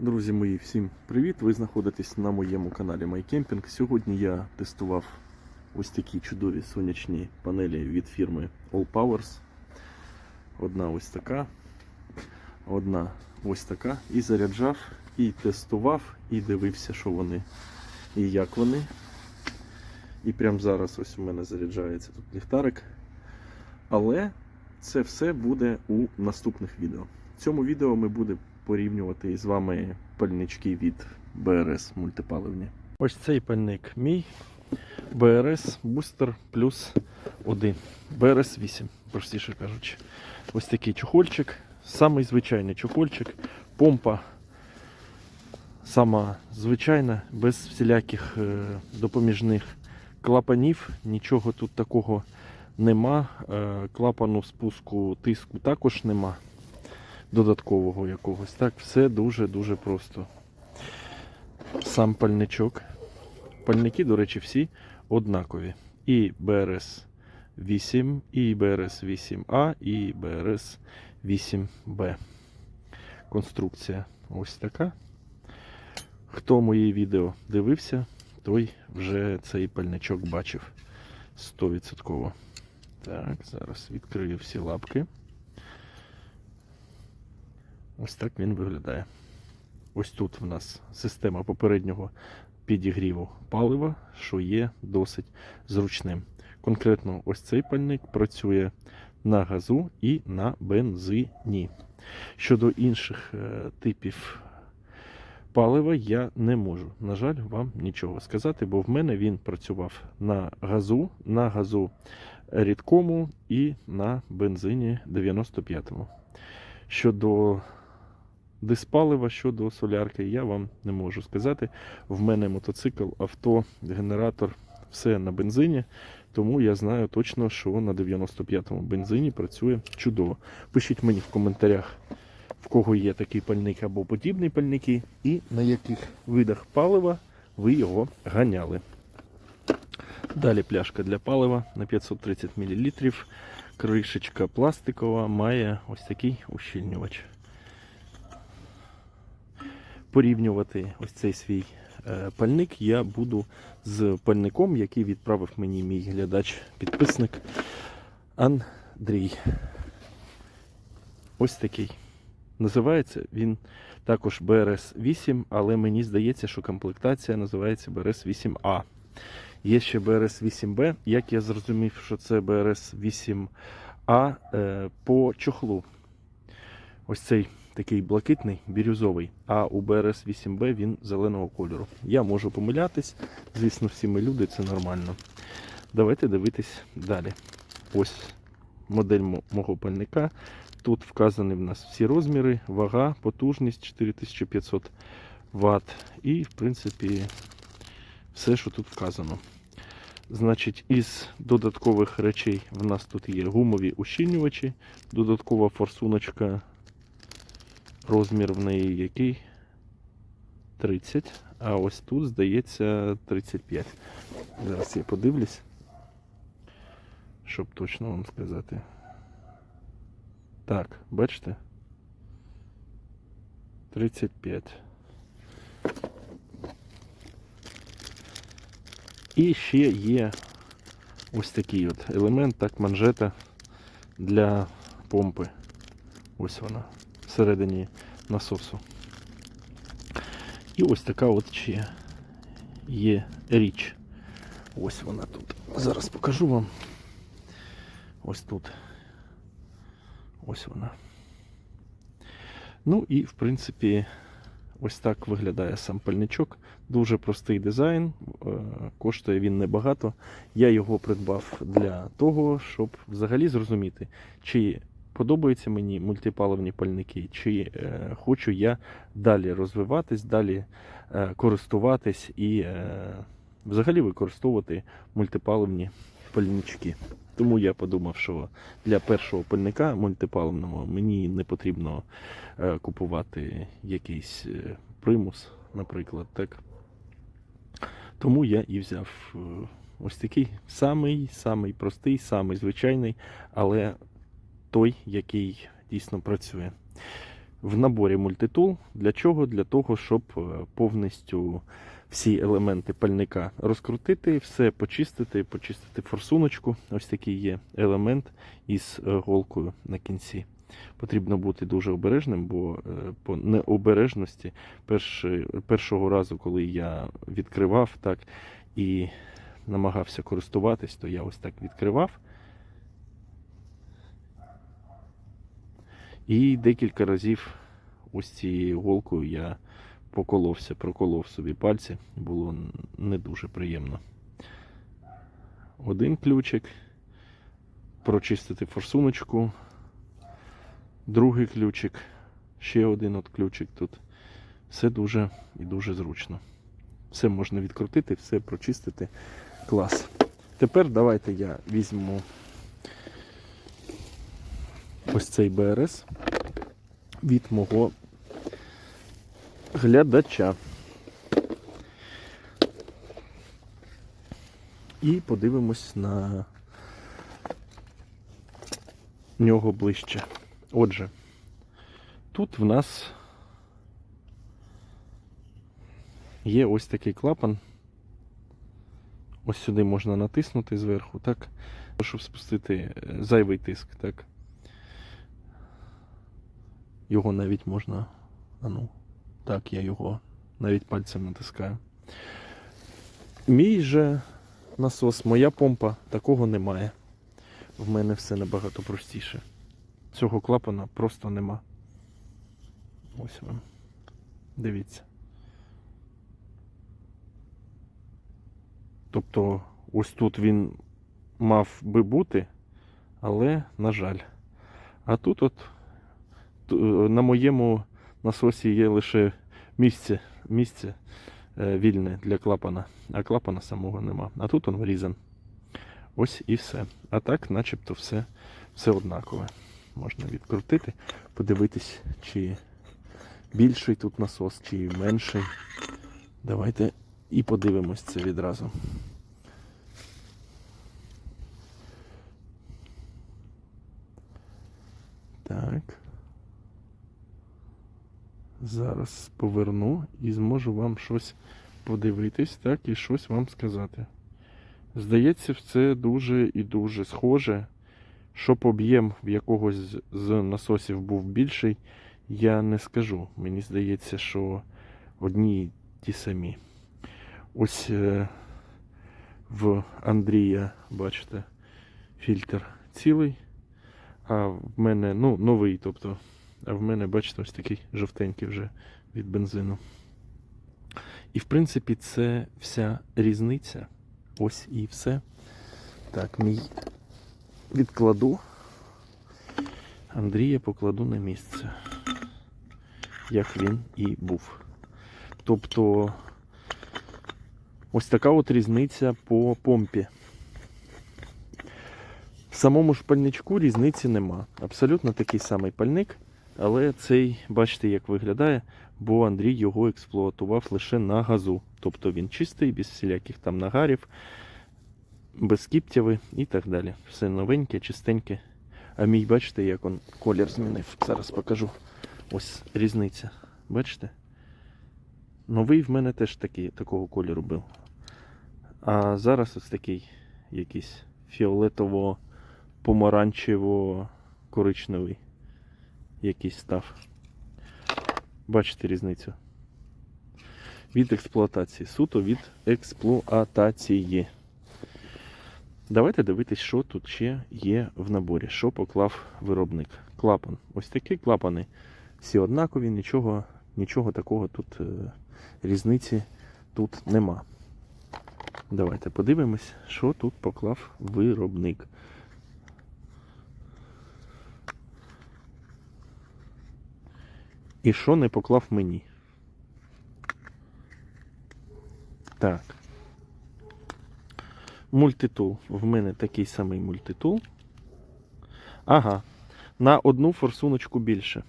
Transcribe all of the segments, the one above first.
Друзі мої, всім привіт! Ви знаходитесь на моєму каналі MyCamping. Сьогодні я тестував ось такі чудові сонячні панелі від фірми All Powers. Одна ось така, одна ось така. І заряджав, і тестував, і дивився, що вони і як вони. І прямо зараз ось у мене заряджається тут ліхтарик. Але це все буде у наступних відео. В цьому відео ми будемо порівнювати з вами пальнички від БРС мультипаливні. Ось цей пальник мій БРС Booster плюс 1. БРС 8, простіше кажучи. Ось такий чохольчик. Самий звичайний чохольчик. Помпа сама звичайна, без всіляких е, допоміжних клапанів. Нічого тут такого нема. Е, клапану спуску тиску також нема додаткового якогось. Так, все дуже-дуже просто. Сам пальничок. Пальники, до речі, всі однакові. І БРС 8, і БРС 8А, і БРС 8Б. Конструкція ось така. Хто мої відео дивився, той вже цей пальничок бачив 100%. Так, зараз відкрию всі лапки. Ось так він виглядає. Ось тут в нас система попереднього підігріву палива, що є досить зручним. Конкретно ось цей пальник працює на газу і на бензині. Щодо інших е, типів палива я не можу, на жаль, вам нічого сказати, бо в мене він працював на газу, на газу рідкому і на бензині 95-му. Щодо диспалива, щодо солярки, я вам не можу сказати. В мене мотоцикл, авто, генератор, все на бензині. Тому я знаю точно, що на 95-му бензині працює чудово. Пишіть мені в коментарях, в кого є такий пальник або подібні пальники, і на яких видах палива ви його ганяли. Далі пляшка для палива на 530 мл. Кришечка пластикова має ось такий ущільнювач. Порівнювати ось цей свій е, пальник я буду з пальником, який відправив мені мій глядач-підписник Андрій. Ось такий. Називається він також BRS-8, але мені здається, що комплектація називається BRS-8A. Є ще BRS-8B. Як я зрозумів, що це BRS-8A е, по чохлу. Ось цей такий блакитний, бірюзовий, а у BRS-8B він зеленого кольору. Я можу помилятись, звісно, всі ми люди, це нормально. Давайте дивитись далі. Ось модель мого пальника. Тут вказані в нас всі розміри, вага, потужність 4500 Вт. І, в принципі, все, що тут вказано. Значить, із додаткових речей в нас тут є гумові ущільнювачі, додаткова форсуночка, розмір в неї який 30, а ось тут, здається, 35. Зараз я подивлюсь, щоб точно вам сказати. Так, бачите? 35. І ще є ось такий от елемент, так, манжета для помпи. Ось вона всередині насосу. І ось така от ще є річ. Ось вона тут. Зараз покажу вам. Ось тут. Ось вона. Ну і в принципі, ось так виглядає сам пальничок. Дуже простий дизайн, е, коштує він небагато. Я його придбав для того, щоб взагалі зрозуміти, чи подобаються мені мультипаливні пальники, чи е, хочу я далі розвиватись, далі е, користуватись і е, взагалі використовувати мультипаливні пальнички. Тому я подумав, що для першого пальника мультипаливного мені не потрібно е, купувати якийсь е, примус, наприклад. так. Тому я і взяв е, ось такий самий, самий простий, самий звичайний, але той, який дійсно працює. в наборі мультитул. Для чого? Для того, щоб е, повністю всі елементи пальника розкрутити, все почистити, почистити форсуночку. Ось такий є елемент із е, голкою на кінці. Потрібно бути дуже обережним, бо е, по необережності перший, першого разу, коли я відкривав так і намагався користуватись, то я ось так відкривав. І декілька разів ось цією голкою я поколовся, проколов собі пальці. Було не дуже приємно. Один ключик, прочистити форсуночку, другий ключик, ще один от ключик тут. Все дуже і дуже зручно. Все можна відкрутити, все прочистити. Клас. Тепер давайте я візьму ось цей БРС від мого глядача. І подивимось на нього ближче. Отже, тут в нас є ось такий клапан. Ось сюди можна натиснути зверху, так? Щоб спустити е, зайвий тиск, так? Його навіть можна. А ну, так, я його навіть пальцем натискаю. Мій же насос, моя помпа, такого немає. В мене все набагато простіше. Цього клапана просто нема. Ось вам. Дивіться. Тобто, ось тут він мав би бути, але, на жаль. А тут от на моєму насосі є лише місце, місце е, вільне для клапана, а клапана самого нема. А тут він врізан. Ось і все. А так, начебто, все, все однакове. Можна відкрутити, подивитись, чи більший тут насос, чи менший. Давайте і подивимось це відразу. Так. Зараз поверну і зможу вам щось подивитись, так, і щось вам сказати. Здається, це дуже і дуже схоже. Щоб об'єм в якогось з- насосів був більший, я не скажу. Мені здається, що одні ті самі. Ось е, в Андрія, бачите, фільтр цілий, а в мене, ну, новий, тобто, а в мене, бачите, ось такий жовтенький вже від бензину. І в принципі, це вся різниця. Ось і все. Так, мій відкладу. Андрія покладу на місце. Як він і був. Тобто ось така от різниця по помпі. В самому ж пальничку різниці нема. Абсолютно такий самий пальник, але цей, бачите, як виглядає, бо Андрій його експлуатував лише на газу. Тобто він чистий, без всіляких там нагарів, без кіптяви і так далі. Все новеньке, чистеньке. А мій, бачите, як он колір змінив. Зараз покажу. Ось різниця. Бачите? Новий в мене теж такий, такого кольору був. А зараз ось такий якийсь фіолетово-помаранчево-коричневий якийсь став. Бачите різницю? Від експлуатації. Суто від експлуатації. Давайте дивитись, що тут ще є в наборі. Що поклав виробник. Клапан. Ось такі клапани. Всі однакові, нічого, нічого такого тут е, різниці тут нема. Давайте подивимось, що тут поклав виробник. І що не поклав мені. Так. Мультитул. В мене такий самий мультитул. Ага. На одну форсуночку більше.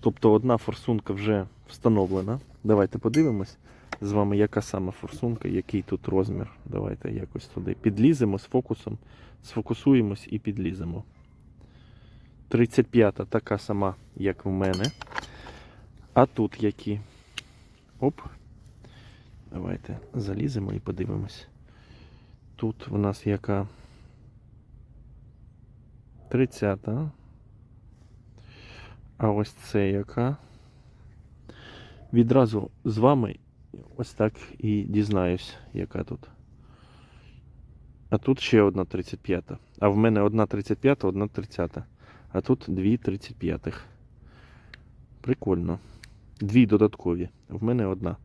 Тобто одна форсунка вже встановлена. Давайте подивимось з вами, яка саме форсунка, який тут розмір. Давайте якось туди підліземо з фокусом, сфокусуємось і підліземо. 35-та така сама, як в мене. А тут які? Оп. Давайте заліземо і подивимось. Тут в нас яка 30. А ось це яка. Відразу з вами ось так і дізнаюсь, яка тут. А тут ще одна 35. А в мене одна 35, одна 30. А тут дві 35. Прикольно. Дві додаткові. В мене одна.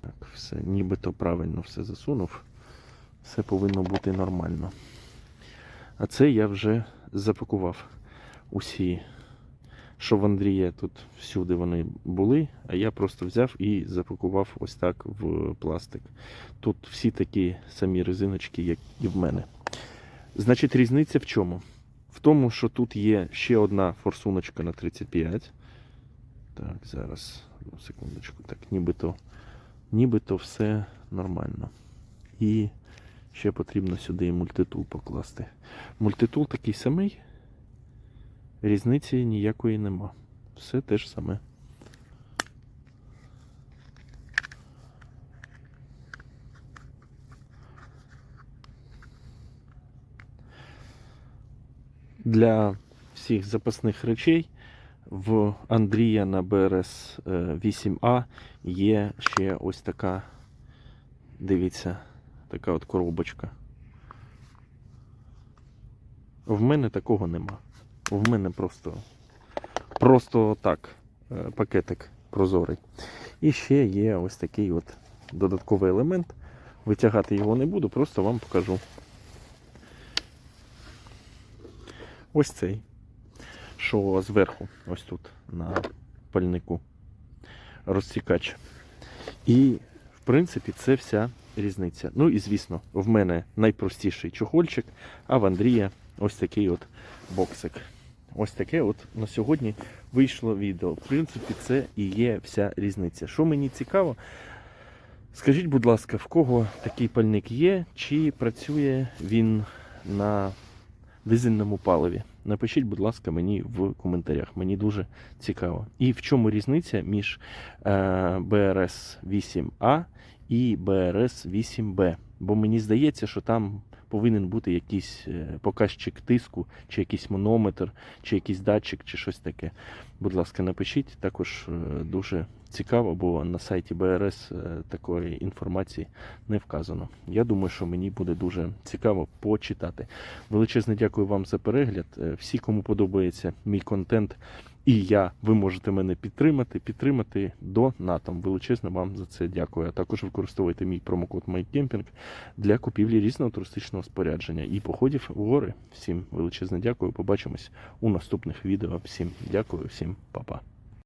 Так, все, нібито правильно все засунув. Все повинно бути нормально. А це я вже запакував усі, що в Андрія тут всюди вони були, а я просто взяв і запакував ось так в пластик. Тут всі такі самі резиночки, як і в мене. Значить, різниця в чому? В тому, що тут є ще одна форсуночка на 35. Так, зараз, одну секундочку. Так, нібито, нібито все нормально. І ще потрібно сюди і мультитул покласти. Мультитул такий самий, різниці ніякої нема. Все те ж саме. Для всіх запасних речей в Андрія на БРС 8А є ще ось така, дивіться, така от коробочка. В мене такого нема. В мене просто, просто так, е, пакетик прозорий. І ще є ось такий от додатковий елемент. Витягати його не буду, просто вам покажу. Ось цей, що зверху, ось тут, на пальнику, розсікач. І, в принципі, це вся різниця. Ну і звісно, в мене найпростіший чохольчик, а в Андрія ось такий от боксик. Ось таке от на сьогодні вийшло відео. В принципі, це і є вся різниця. Що мені цікаво, скажіть, будь ласка, в кого такий пальник є, чи працює він на дизельному паливі? Напишіть, будь ласка, мені в коментарях. Мені дуже цікаво. І в чому різниця між е, BRS 8A і БРС 8Б? Бо мені здається, що там повинен бути якийсь е, показчик тиску, чи якийсь манометр, чи якийсь датчик, чи щось таке. Будь ласка, напишіть. Також е, дуже цікаво, бо на сайті БРС е, такої інформації не вказано. Я думаю, що мені буде дуже цікаво почитати. Величезне дякую вам за перегляд. Всі, кому подобається мій контент. І я, ви можете мене підтримати, підтримати донатом. Величезне вам за це дякую. А також використовуйте мій промокод MyCamping для купівлі різного туристичного спорядження і походів в гори. Всім величезне дякую. Побачимось у наступних відео. Всім дякую, всім па-па.